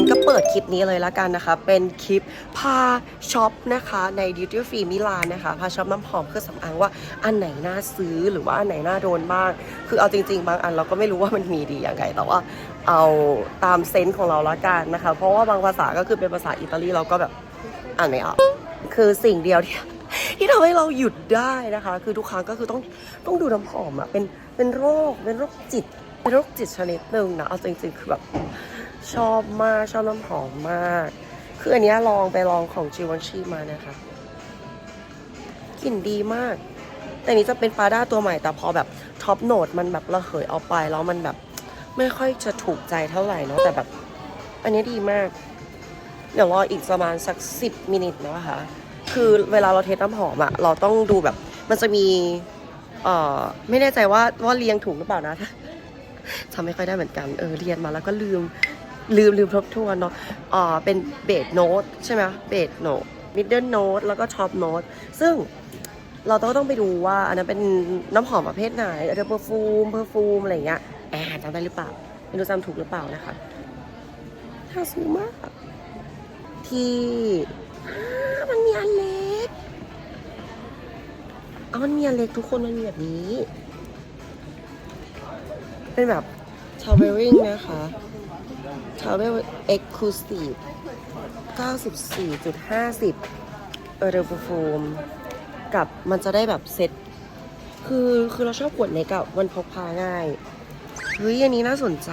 นก็เปิดคลิปนี้เลยละกันนะคะ เป็นคลิปพาช็อปนะคะใน Duty Free มิลานนะคะพาช็อปน้ำหอมเครื่องสำอางว่าอันไหนน่าซื้อหรือว่าอันไหนน่าโดนบ้าง คือเอาจริง ๆ บางอันเราก็ไม่รู้ว่ามันมีดียังไงแต่ว่าเอาตามเซนส์ของเราละกันนะคะ เพราะว่าบางภาษาก็คือเป็นภาษาอิตาลีเราก็แบบอ่านไม่ออกคือสิ่งเดียวที่ที่ทำให้เราหยุดได้นะคะ คือทุกครั้งก็คือต้องต้องดูน้ำหอมอะเป็นเป็นโรคเป็นโรคจิตเป็นโรคจิตชนิดหนึ่งนะเอาจริงๆคือแบบ ชอบมาก ชอบน้ำหอมมาก คืออันนี้ลองไปลองของจิวันชีมานะคะกลิ่นดีมาก แต่นี้จะเป็นฟาด้าตัวใหม่แต่พอแบบท็อปโนดมันแบบระเหยเอาไปแล้วมันแบบไม่ค่อยจะถูกใจเท่าไหร่เนาะแต่แบบ อันนี้ดีมาก เดี๋ยวรออีกประมาณสักสิบมินิทนะคะคือเวลาเราเทสน้ำหอมอะเราต้องดูแบบ มันจะมีเอ่อไม่แน่ใจว่าว่าเรียงถูกหรือเปล่านะทำไม่ค่อยได้เหมือนกันเออเรียนมาแล้วก็ลืม ลืมลืมทบทวนเนาะอ่าเป็นเบสโน้ตใช่ไหมเบสโน้ตมิดเดิลโน้ตแล้วก็ท็อปโน้ตซึ่งเราต้องต้องไปดูว่าอันนั้นเป็นน้ำหอมประเภทไหนเออเพอร์ฟูมเพอร์ฟูมอะไรเงี้ยแอบจำได้หรือเปล่าไม่รู้จำถูกหรือเปล่านะคะน่าซื้อมาก ที่อ้ามันมีอันเล็กเอามันมีอันเล็กทุกคนมันมีแบบนี้ เป็นแบบ traveling นะคะ travel exclusive 94.50เออเร์โฟมกับมันจะได้แบบเซ็ตคือคือเราชอบขวดเล็กอะมันพกพาง่ายเฮ้ยอันนี้น่าสนใจ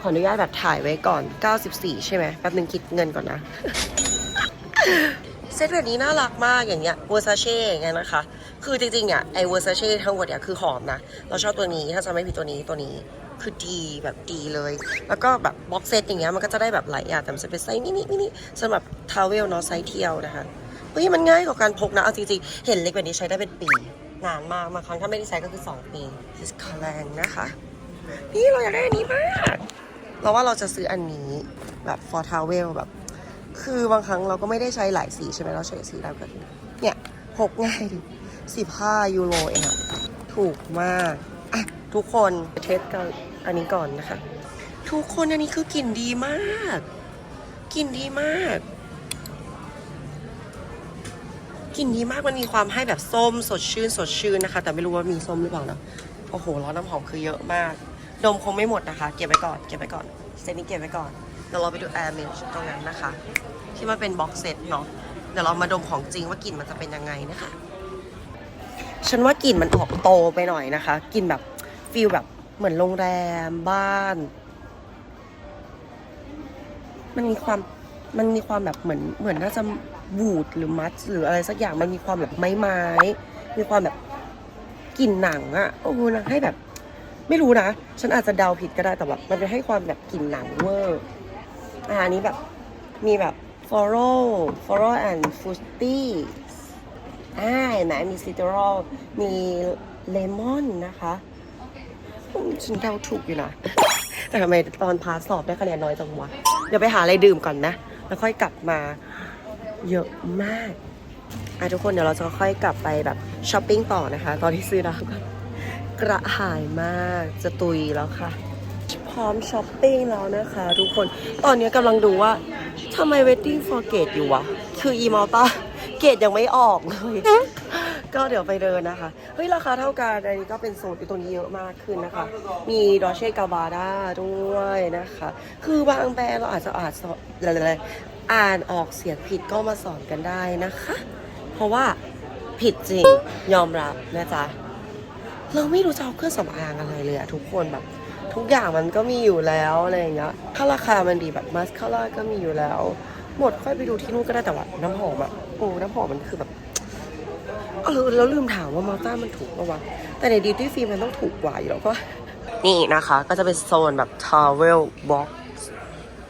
ขออนุญาตแบบถ่ายไว้ก่อน 94 ใช่ไหมแป๊บนึงคิดเงินก่อนนะ เซตแบบนี้น่ารักมากอย่างเงี้ย v e r s a c e อย่างเงี้ยนะคะ คือจริงๆเนี่ยไอ้ v e r s a c e ทั้งหมดเนี่ยคือหอมนะ เราชอบตัวนี้ถ้าจะไม่ผิดตัวนี้ตัวนี้ คือดีแบบดีเลย แล้วก็แบบบ็อกเซตอย่างเงี้ยมันก็จะได้แบบหลายอย่างแต่มันจะเป็นไซส์มินิมินิสำหรับทาวเวลเนาะไซส์เที่ยวนะคะเฮ้ยมันง่ายกว่าการพกนะเอาจริงๆเห็นเล็กแบบนี้ใช้ได้เป็นปีนานมากบางครั้งถ้าไม่ได้ใช้ก็คือ 2 ปีฮิสคาแรงนะคะนี่เราอยากได้อันนี้มากเราว่าเราจะซื้ออันนี้แบบ for travel แบบ คือบางครั้งเราก็ไม่ได้ใช้หลายสีใช่ไหมเราใช้สีดำกันเนี่ยพกง่ายดิสิบห้ายูโรเองอะถูกมาก อะทุกคนเทสกันอันนี้ก่อนนะคะ ทุกคนอันนี้คือกลิ่นดีมากกลิ่นดีมากกลิ่นดีมากมันมีความให้แบบส้มสดชื่นสดชื่นนะคะ แต่ไม่รู้ว่ามีส้มหรือเปล่านะโอ้โหแล้วน้ำหอมคือเยอะมาก ดมคงไม่หมดนะคะ เก็บไว้ก่อนเก็บไว้ก่อนเซตนี้เก็บไว้ก่อนเดี๋ยวเราไปดู Air m a g e ตรงนั้นนะคะ ที่มันเป็นบ็อกเซตเนาะเดี๋ยวเรามาดมของจริงว่ากลิ่นมันจะเป็นยังไงนะคะ ฉันว่ากลิ่นมันออกโตไปหน่อยนะคะกลิ่นแบบ ฟีลแบบเหมือนโรงแรมบ้าน มันมีความมันมีความแบบเหมือนเหมือนน่าจะบูดหรือมัดหรืออะไรสักอย่างมันมีความแบบไม้ไม้มีความแบบกลิ่นหนังอะโอ้โหนะให้แบบ ไม่รู้นะ ฉันอาจจะเดาผิดก็ได้แต่แบบมันจะให้ความแบบกลิ่นหนังเวอร์อาอันนี้แบบมีแบบ floral floral and fruity อ่าเห็นไหมมีซิตรอลมีเลมอนนะคะ ฉันเดาถูกอยู่นะแต่ทำไมตอนพาสอบได้คะแนนน้อยจังวะ เดี๋ยวไปหาอะไรดื่มก่อนนะ แล้วค่อยกลับมาเยอะมากอะทุกคนเดี๋ยวเราจะค่อยกลับไปแบบช้อปปิ้งต่อนะคะ ตอนที่ซื้อน้ำกันกระหายมากจะตุยแล้วค่ะ พร้อมช้อปปิ้งแล้วนะคะทุกคนตอนนี้กำลังดูว่าทำไม waiting for gate อยู่วะ คืออีมอลตาเกตยังไม่ออกเลย ก็เดี๋ยวไปเดินนะคะ เฮ้ย ราคาเท่ากัน อันนี้ก็เป็นโซนที่ตัวนี้เยอะมากขึ้นนะคะ มีดอเช่กาบาด้าด้วยนะคะ คือบางแบรนด์เราอาจจะอาจจะอะไรอ่านออกเสียงผิดก็มาสอนกันได้นะคะ เพราะว่าผิดจริงยอมรับนะจ๊ะ เราไม่รู้จะเอาเครื่องสำอางอะไรเลยอะทุกคนแบบทุกอย่างมันก็มีอยู่แล้วอะไรอย่างเงี้ย ถ้าราคามันดีแบบมาสคาร่าก็มีอยู่แล้ว หมดค่อยไปดูที่นู่นก็ได้แต่ว่าน้ำหอมอะโอ้น้ำหอมมันคือแบบ เออแล้วลืมถามว่ามาต้ามันถูกปะวะ แต่ในดิวตี้ฟรีมันต้องถูกกว่าอยู่แล้วก็นี่นะคะก็จะเป็นโซนแบบ travel box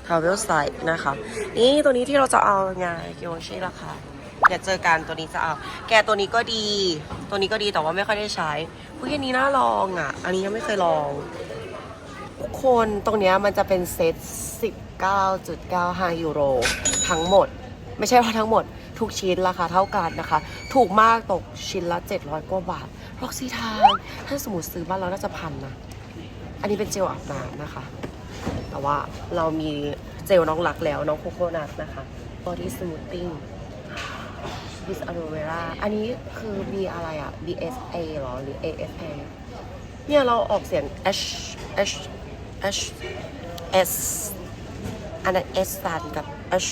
travel site นะคะนี่ตัวนี้ที่เราจะเอาไงเกียวชิราคาเดี๋ยวเจอกันตัวนี้จะเอา แกตัวนี้ก็ดี ตัวนี้ก็ดีแต่ว่าไม่ค่อยได้ใช้อุ้ยอันนี้น่าลองอะ อันนี้ยังไม่เคยลอง ทุกคนตรงเนี้ยมันจะเป็นเซต19.95 ยูโร ทั้งหมด ไม่ใช่ว่าทั้งหมด ทุกชิ้นราคาเท่ากันนะคะ ถูกมากตกชิ้นละ 700 กว่าบาทร็อกซีทางถ้าสมมติซื้อบ้านเราน่าจะพันนะ อันนี้เป็นเจลอาบน้ำนะคะ แต่ว่าเรามีเจลน้องรักแล้วน้องโคโคนัทนะคะ body smoothing with aloe vera อันนี้คือ B อะไรอะ BSA เหรอ หรือ ASA เนี่ยเราออกเสียง H H H S อันนั้น S สันกับ H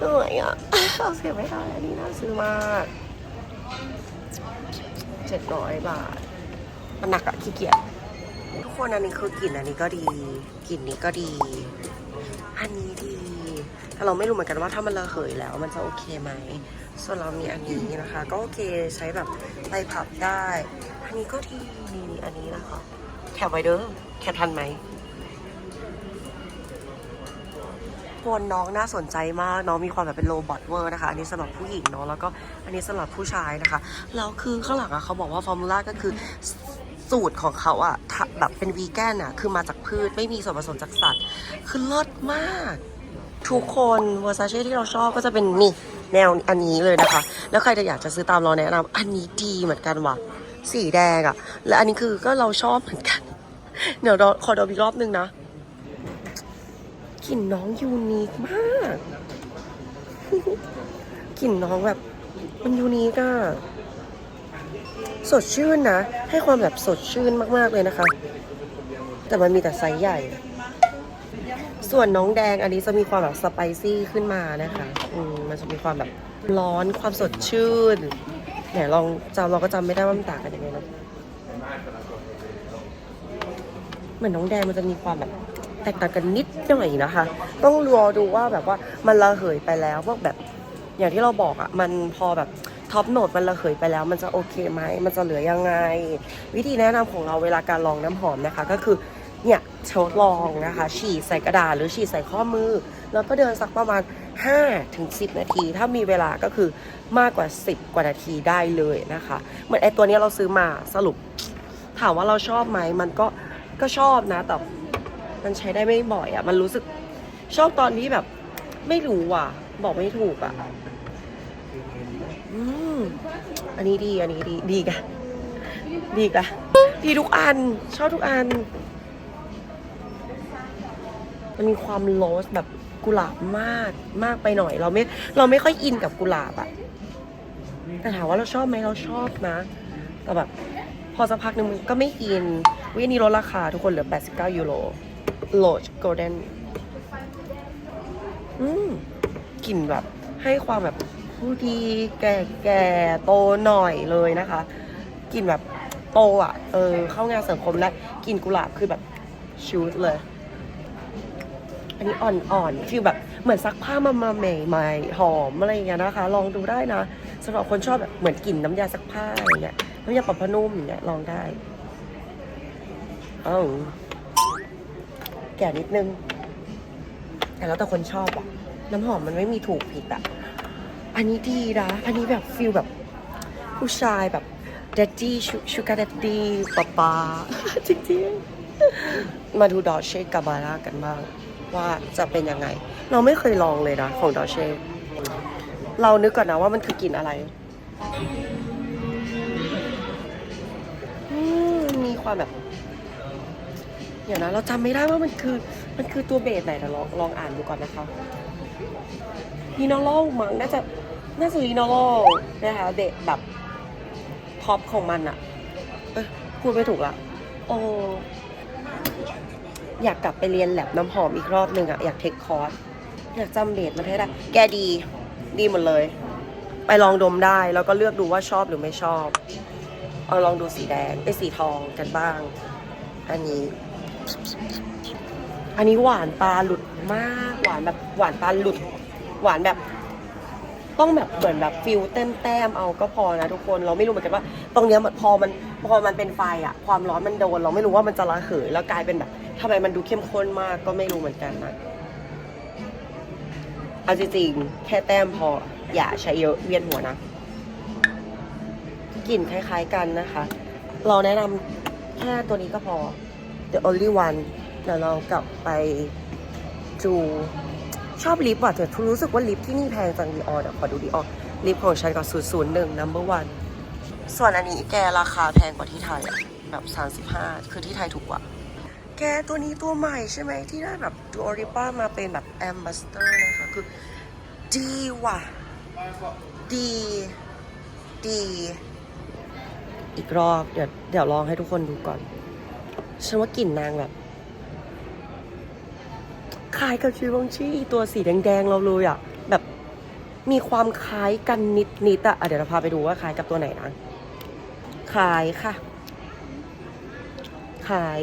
เหนื่อยอะเอาเสียไม่ได้อันนี้น่าซื้อมากเจ็ดร้อยบาท มันหนักอะขี้เกียจทุกคนอันนี้คือกลิ่นอันนี้ก็ดีกลิ่นนี้ก็ดี อันนี้ดีแต่เราไม่รู้เหมือนกันว่าถ้ามันระเหยแล้วมันจะโอเคไหมส่วนเรามีอันนี้นะคะ ก็โอเคใช้แบบไปผับได้ อันนี้ก็ดีนี่อันนี้นะคะแคปไว้เด้อแคปทันไหม คนน้องน่าสนใจมาก น้องมีความแบบเป็นโรบอทเวอร์นะคะ อันนี้สำหรับผู้หญิงเนาะแล้วก็อันนี้สำหรับผู้ชายนะคะแล้วคือข้างหลังอะเขาบอกว่าฟอร์มูล่าก็คือสูตรของเขาอะแบบเป็นวีแกนอะคือมาจากพืชไม่มีส่วนผสมจากสัตว์ คือเลิศมาก ทุกคนวอร์ซาเช่ที่เราชอบก็จะเป็นนี่แนวอันนี้เลยนะคะ แล้วใครจะอยากจะซื้อตามเราแนะนำอันนี้ดีเหมือนกันว่ะสีแดงอะและอันนี้คือก็เราชอบเหมือนกัน เดี๋ยวราขอดมอีกรอบนึงนะ กลิ่นน้องยูนิคมากกลิ่นน้องแบบ มันยูนิคอะสดชื่นนะ ให้ความแบบสดชื่นมากๆเลยนะคะ แต่มันมีแต่ไซส์ใหญ่ ส่วนน้องแดงอันนี้จะมีความแบบสไปซี่ขึ้นมานะคะอืมมันจะมีความแบบร้อนความสดชื่นเนี่ยลองจำเราก็จำไม่ได้ว่ามันต่างกันยังไงเนะเหมือนน้องแดงมันจะมีความแบบ แตกต่างกันนิดหน่อยนะคะ ต้องรอดูว่าแบบว่ามันระเหยไปแล้วพวกแบบอย่างที่เราบอกอะ่ะมันพอแบบท็อปโหนดมันระเหยไปแล้ว มันจะโอเคไหมมันจะเหลือยังไง วิธีแนะนำของเราเวลาการลองน้ำหอมนะคะ ก็คือเนี่ยทดลองนะคะ ฉีดใส่กระดาษหรือฉีดใส่ข้อมือ แล้วก็เดินสักประมาณ 5 ถึง 10 นาที ถ้ามีเวลาก็คือมากกว่า 10 กว่านาทีได้เลยนะคะ เหมือนไอตัวนี้เราซื้อมาสรุป ถามว่าเราชอบไหมมันก็ก็ชอบนะแต่ มันใช้ได้ไม่บ่อยอะ่ะ มันรู้สึกชอบตอนที่แบบ ไม่รู้อะ บอกไม่ถูกอะ อืมอันนี้ดีอันนี้ดีดีกะดีกะดีทุกอัน ชอบทุกอัน มันมีความโรสแบบกุหลาบมากมากไปหน่อย เราไม่เราไม่ค่อยอินกับกุหลาบอะแต่ถามว่าเราชอบไหมเราชอบนะ แต่แบบ พอสักพักหนึ่งมันก็ไม่อินวินี้ลดราคาทุกคนเหลือ 89 ยูโร โลดโกลเด้นอืมกลิ่นแบบ ให้ความแบบผู้ดีแก่แก่ๆโตหน่อยเลยนะคะกลิ่นแบบโตอะ เออ เข้างานสังคมและกลิ่นกุหลาบคือแบบชูดเลย อันนี้อ่อนๆฟีลแบบเหมือนซักผ้ามามาใหม่ๆหอมอะไรอย่างเงี้ยนะคะ ลองดูได้นะสำหรับคนชอบแบบเหมือนกลิ่นน้ำยาซักผ้าอย่างเงี้ยน้ำยาปรับผ้านุ่มอย่างเงี้ยลองได้เอ้า แก่นิดนึง แต่แล้วแต่คนชอบอะน้ำหอมมันไม่มีถูกผิดอะอันนี้ดีนะ อันนี้แบบฟีลแบบผู้ชายแบบเดดดี้ชูการ์เดดดี้ป๊าป๊าจริงๆ มาดูดอเชกาบาร่ากันบ้าง ว่าจะเป็นยังไง เราไม่เคยลองเลยนะ ของดอเชเรานึกก่อนนะว่ามันคือกลิ่นอะไร มีความแบบ ดี๋ยวนะ เราจำไม่ได้ว่ามันคือ มันคือตัวเบสไหนแต่ลองลองอ่านดูก่อนนะคะฮีนอโลมั้งน่าจะน่าจะฮีนอโลนะคะเบสแบบท็อปของมันอะเอ้ยพูดไม่ถูกละโอ้อยากกลับไปเรียนแลบน้ำหอมอีกรอบหนึ่งอะอยากเทคคอร์สอยากจำเบสมันให้ได้ แกดีดีหมดเลย ไปลองดมได้ แล้วก็เลือกดูว่าชอบหรือไม่ชอบ เอาลองดูสีแดงไอ้ยสีทองกันบ้าง อันนี้ อันนี้หวานปลาหลุดมาก หวานแบบหวานปลาหลุด หวานแบบ ต้องแบบเหมือนแบบฟิลแต้มแต้มๆเอาก็พอนะทุกคนเราไม่รู้เหมือนกันว่า ตรงเนี้ยมันพอมันพอมันเป็นไฟอะความร้อนมันโดน เราไม่รู้ว่ามันจะระเหยแล้วกลายเป็นแบบทำไมมันดูเข้มข้นมากก็ไม่รู้เหมือนกันนะเอาจริงๆแค่แต้มพออย่าใช้เยอะเวียนหัวนะกลิ่นคล้าย ๆกันนะคะ เราแนะนำแค่ตัวนี้ก็พอ the only one เดี๋ยวเรากลับไปดูชอบลิปว่ะแต่รู้สึกว่าลิปที่นี่แพงจังดีออเดี๋ยวขอดูดีออลิปของฉันก็001 number one ส่วนอันนี้แกราคาแพงกว่าที่ไทยอะแบบ 35 คือที่ไทยถูกกว่า แกตัวนี้ตัวใหม่ใช่ไหมที่ได้แบบดูออริป้ามาเป็นแบบแอมบ s สเตอร์นะคะ คือดีว่ะ ดี ดี อีกรอบ เดี๋ยวเดี๋ยวลองให้ทุกคนดูก่อน ฉันว่ากลิ่นนางแบบคล้ายกับชิวองชีตัวสีแดงๆเราเลยอะแบบมีความคล้ายกันนิดๆอะอะเดี๋ยวเราพาไปดูว่าคล้ายกับตัวไหนนะคล้ายค่ะคล้าย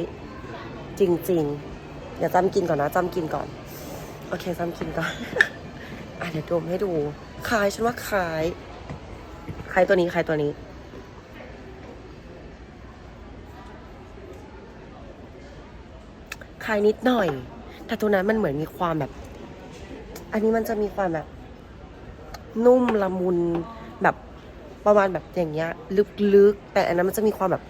จริงๆ เดี๋ยวจำกินก่อนนะจำกินก่อน โอเคจำกินก่อนอะเดี๋ยวดมให้ดูคล้ายฉันว่าคล้ายคล้ายตัวนี้คล้ายตัวนี้ ล้ายนิดหน่อย แต่ตัวนั้นมันเหมือนมีความแบบ อันนี้มันจะมีความแบบ นุ่มละมุนแบบประมาณแบบอย่างเงี้ย ลึกๆ แต่อันนั้นมันจะมีความแบบ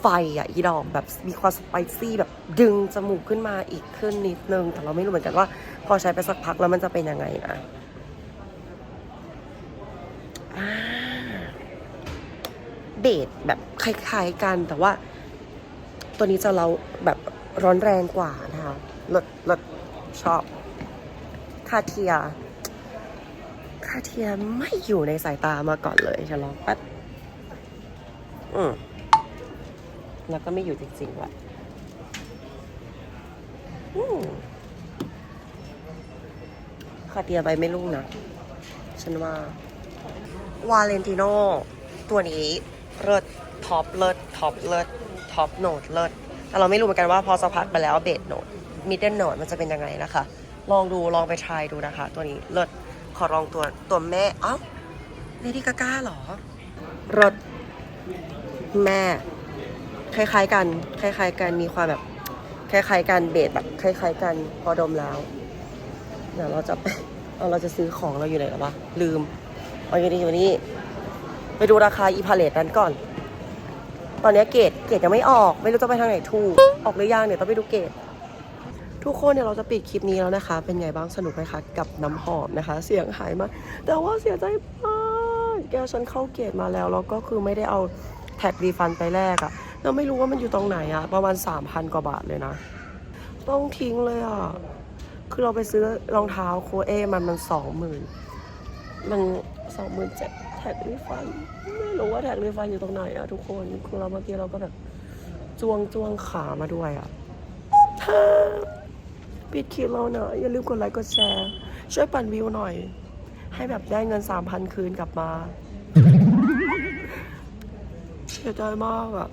ไฟอะอีดอกแบบมีความสไปซี่แบบดึงจมูกขึ้นมาอีกขึ้นนิดนึง แต่เราไม่รู้เหมือนกันว่า พอใช้ไปสักพักแล้วมันจะเป็นยังไงนะเบสแบบคล้ายๆกันแต่ว่าตัวนี้จะเราแบบ ร้อนแรงกว่านะคะรสรสชอบ คาเทีย คาเทียไม่อยู่ในสายตามาก่อนเลยฉันลองป๊บอืมแล้วก็ไม่อยู่จริงๆว่ะอืมคาเทียใบไม่รุ่งนะ ฉันว่า วาเลนติโน ตัวนี้เลิศท็อปเลิศท็อปเลิศท็อปโนดเลิศ แต่เราไม่รู้เหมือนกันว่าพอสักพักไปแล้วเบสโนดมิดเดิลโนดมันจะเป็นยังไงนะคะ ลองดูลองไปทายดูนะคะ ตัวนี้เลิศขอลองตัวตัวแม่เอ้าเลดี้กาก้าหรอรถแม่ คล้ายๆกัน คล้ายๆกันมีความแบบ คล้ายๆกันเบสแบบคล้ายๆกันพอดมแล้วเดี๋ยวเราจะไปเราจะซื้อของเราอยู่ไหนแล้ววะลืมเอาอยู่นี่อยู่นี่ไปดูราคาอีพาเลตนั้นก่อน ตอนนี้เกรดเกรดยังไม่ออก ไม่รู้จะไปทางไหนถูก ออกหรือยังเดี๋ยวต้องไปดูเกรดทุกคนเนี่ยเราจะปิดคลิปนี้แล้วนะคะ เป็นไงบ้างสนุกไหมคะกับน้ำหอมนะคะ เสียงหายมากแต่ว่าเสียใจมากแกฉันเข้าเกรดมาแล้วแล้วก็คือไม่ได้เอาแท็กรีฟันไปแรกอะเราไม่รู้ว่ามันอยู่ตรงไหนอะประมาณ 3,000 กว่าบาทเลยนะ ต้องทิ้งเลยอะคือเราไปซื้อรองเท้าโคเอมันมันสองหมื่นมัน สองหมื่นเจ็ดแท็กรีฟันไม่รู้ว่าแท็กรีฟันอยู่ตรงไหนอะทุกคนคือเราเมื่อกี้เราก็แบบจ้วงจ้วงขามาด้วยอะถ้าปิดคลิปเราเนอะอย่าลืมกดไลค์กดแชร์ ช่วยปั่นวิวหน่อย ให้แบบได้เงินสามพันคืนกลับมาเสียใจมากอะ